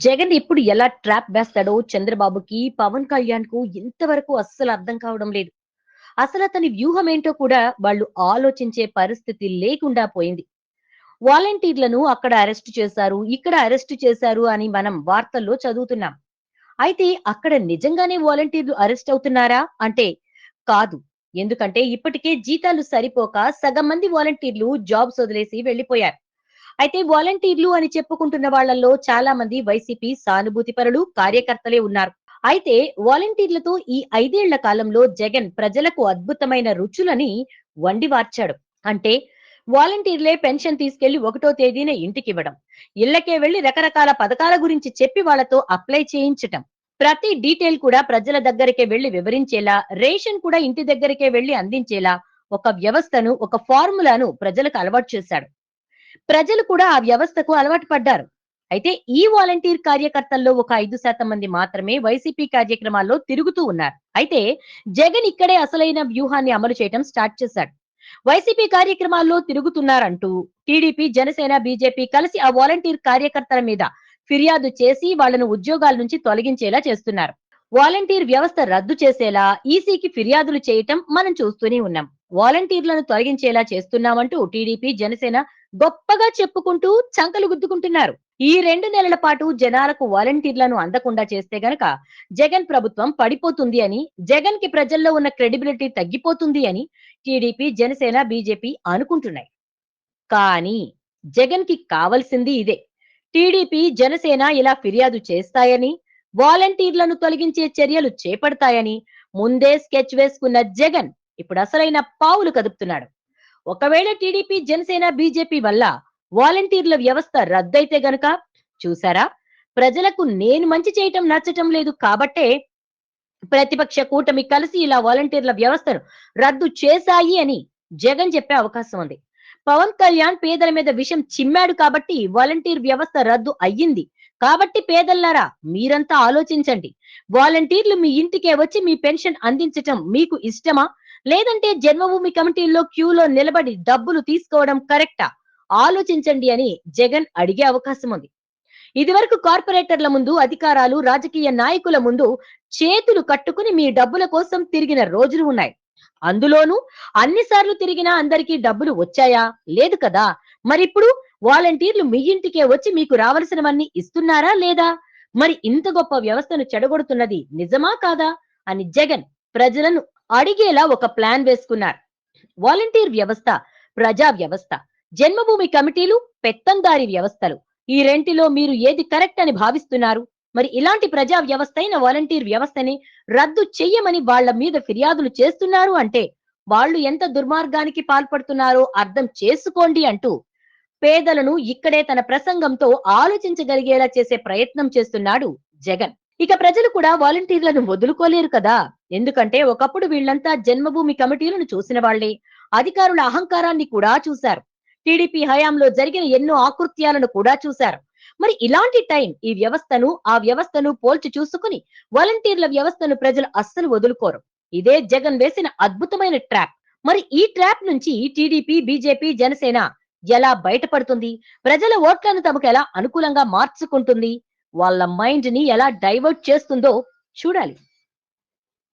జగన్ ఇప్పుడు ఎలా ట్రాప్ వేస్తాడో చంద్రబాబుకి పవన్ కళ్యాణ్కు ఇంతవరకు అస్సలు అర్థం కావడం లేదు. అసలు అతని వ్యూహం ఏంటో కూడా వాళ్ళు ఆలోచించే పరిస్థితి లేకుండా పోయింది. వాలంటీర్లను అక్కడ అరెస్ట్ చేశారు ఇక్కడ అరెస్ట్ చేశారు అని మనం వార్తల్లో చదువుతున్నాం. అయితే అక్కడ నిజంగానే వాలంటీర్లు అరెస్ట్ అవుతున్నారా? అంటే కాదు. ఎందుకంటే ఇప్పటికే జీతాలు సరిపోక సగం మంది వాలంటీర్లు జాబ్స్ వదిలేసి వెళ్ళిపోయారు అయితే వాలంటీర్లు అని చెప్పుకుంటున్న వాళ్ళలో చాలా మంది వైసీపీ సానుభూతి పరులు కార్యకర్తలే ఉన్నారు. అయితే వాలంటీర్లతో ఈ ఐదేళ్ళ కాలంలో జగన్ ప్రజలకు అద్భుతమైన రుచులని వండి వార్చాడు. అంటే వాలంటీర్లే పెన్షన్ తీసుకెళ్ళి ఒకటో తేదీన ఇంటికి ఇవ్వడం ఇళ్ళకే వెళ్ళి రకరకాల పథకాల గురించి చెప్పి వాళ్ళతో అప్లై చేయించటం ప్రతి డీటెయిల్ కూడా ప్రజల దగ్గరికే వెళ్ళి వివరించేలా రేషన్ కూడా ఇంటి దగ్గరికే వెళ్ళి అందించేలా ఒక వ్యవస్థను ఒక ఫార్ములాను ప్రజలకు అలవాటు చేశాడు. ప్రజలు కూడా ఆ వ్యవస్థకు అలవాటు పడ్డారు. అయితే ఈ వాలంటీర్ కార్యకర్తల్లో ఒక ఐదు శాతం మంది మాత్రమే వైసీపీ కార్యక్రమాల్లో తిరుగుతూ ఉన్నారు. అయితే జగన్ ఇక్కడే అసలైన వ్యూహాన్ని అమలు చేయడం స్టార్ట్ చేశాడు. వైసీపీ కార్యక్రమాల్లో తిరుగుతున్నారంటూ టీడీపీ జనసేన బీజేపీ కలిసి ఆ వాలంటీర్ కార్యకర్తల మీద ఫిర్యాదు చేసి వాళ్ళను ఉద్యోగాల నుంచి తొలగించేలా చేస్తున్నారు. వాలంటీర్ వ్యవస్థ రద్దు చేసేలా ఈసీకి ఫిర్యాదులు చేయటం మనం చూస్తూనే ఉన్నాం. వాలంటీర్లను తొలగించేలా చేస్తున్నామంటూ టీడీపీ జనసేన గొప్పగా చెప్పుకుంటూ చంకలు గుద్దుకుంటున్నారు. ఈ రెండు నెలల పాటు జనాలకు వాలంటీర్లను అందకుండా చేస్తే గనక జగన్ ప్రభుత్వం పడిపోతుంది అని జగన్కి ప్రజల్లో ఉన్న క్రెడిబిలిటీ తగ్గిపోతుంది అని టీడీపీ జనసేన బీజేపీ అనుకుంటున్నాయి. కానీ జగన్కి కావలసింది ఇదే. టీడీపీ జనసేన ఇలా ఫిర్యాదు చేస్తాయని వాలంటీర్లను తొలగించే చర్యలు చేపడతాయని ముందే స్కెచ్ వేసుకున్న జగన్ ఇప్పుడు అసలైన పావులు కదుపుతున్నాడు. ఒకవేళ టీడీపీ జనసేన బీజేపీ వల్ల వాలంటీర్ల వ్యవస్థ రద్దయితే గనుక చూసారా ప్రజలకు నేను మంచి చేయటం నచ్చటం లేదు కాబట్టే ప్రతిపక్ష కూటమి కలిసి ఇలా వాలంటీర్ల వ్యవస్థను రద్దు చేశాయి అని జగన్ చెప్పే అవకాశం ఉంది. పవన్ కళ్యాణ్ పేదల మీద విషయం చిమ్మాడు కాబట్టి వాలంటీర్ వ్యవస్థ రద్దు అయ్యింది. కాబట్టి పేదల్లారా మీరంతా ఆలోచించండి. వాలంటీర్లు మీ ఇంటికే వచ్చి మీ పెన్షన్ అందించటం మీకు ఇష్టమా? లేదంటే జన్మభూమి కమిటీల్లో క్యూలో నిలబడి డబ్బులు తీసుకోవడం కరెక్టా? ఆలోచించండి అని జగన్ అడిగే అవకాశం ఉంది. ఇదివరకు కార్పొరేటర్ల ముందు అధికారాలు రాజకీయ నాయకుల ముందు చేతులు కట్టుకుని మీ డబ్బుల కోసం తిరిగిన రోజులు ఉన్నాయి. అందులోనూ అన్నిసార్లు తిరిగినా అందరికీ డబ్బులు వచ్చాయా? లేదు కదా? మరిప్పుడు వాలంటీర్లు మీ ఇంటికే వచ్చి మీకు రావలసినవన్నీ ఇస్తున్నారా లేదా? మరి ఇంత గొప్ప వ్యవస్థను చెడగొడుతున్నది నిజమా కాదా? అని జగన్ ప్రజలను అడిగేలా ఒక ప్లాన్ వేసుకున్నారు. వాలంటీర్ వ్యవస్థ ప్రజా వ్యవస్థ జన్మభూమి కమిటీలు పెత్తందారి వ్యవస్థలు. ఈ రెంటిలో మీరు ఏది కరెక్ట్ అని భావిస్తున్నారు? మరి ఇలాంటి ప్రజా వ్యవస్థ అయిన వాలంటీర్ వ్యవస్థని రద్దు చెయ్యమని వాళ్ళ మీద ఫిర్యాదులు చేస్తున్నారు అంటే వాళ్ళు ఎంత దుర్మార్గానికి పాల్పడుతున్నారో అర్థం చేసుకోండి అంటూ పేదలను ఇక్కడే తన ప్రసంగంతో ఆలోచించగలిగేలా చేసే ప్రయత్నం చేస్తున్నాడు జగన్. ఇక ప్రజలు కూడా వాలంటీర్లను వదులుకోలేరు కదా. ఎందుకంటే ఒకప్పుడు వీళ్ళంతా జన్మభూమి కమిటీలను చూసిన వాళ్ళే అధికారుల అహంకారాన్ని కూడా చూశారు. టీడీపీ హయాంలో జరిగిన ఎన్నో ఆకృత్యాలను కూడా చూశారు. మరి ఇలాంటి టైం ఈ వ్యవస్థను ఆ వ్యవస్థను పోల్చి చూసుకుని వాలంటీర్ల వ్యవస్థను ప్రజలు అస్సలు వదులుకోరు. ఇదే జగన్ వేసిన అద్భుతమైన ట్రాప్. మరి ఈ ట్రాప్ నుంచి టీడీపీ బీజేపీ జనసేన ఎలా బయటపడుతుంది? ప్రజల ఓట్లను తమకు ఎలా అనుకూలంగా మార్చుకుంటుంది? వాళ్ళ మైండ్ని ఎలా డైవర్ట్ చేస్తుందో చూడాలి.